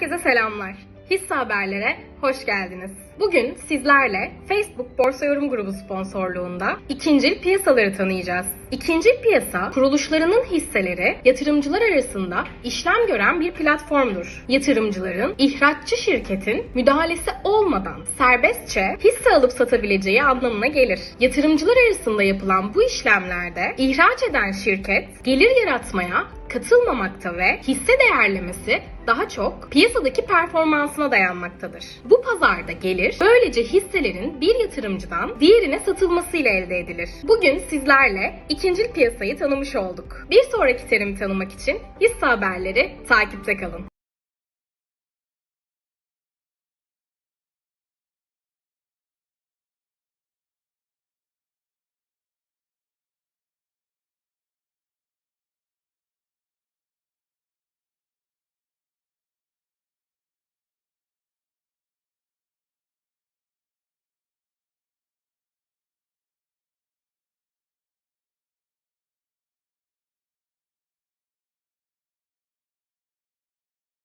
Herkese selamlar. Hisse haberlere hoş geldiniz. Bugün sizlerle Facebook Borsa Yorum Grubu sponsorluğunda ikincil piyasaları tanıyacağız. İkincil piyasa, kuruluşlarının hisseleri yatırımcılar arasında işlem gören bir platformdur. Yatırımcıların ihraççı şirketin müdahalesi olmadan serbestçe hisse alıp satabileceği anlamına gelir. Yatırımcılar arasında yapılan bu işlemlerde ihraç eden şirket gelir yaratmaya katılmamakta ve hisse değerlemesi daha çok piyasadaki performansına dayanmaktadır. Bu pazarda gelir böylece hisselerin bir yatırımcıdan diğerine satılmasıyla elde edilir. Bugün sizlerle ikincil piyasayı tanımış olduk. Bir sonraki terimi tanımak için hisse haberleri takipte kalın.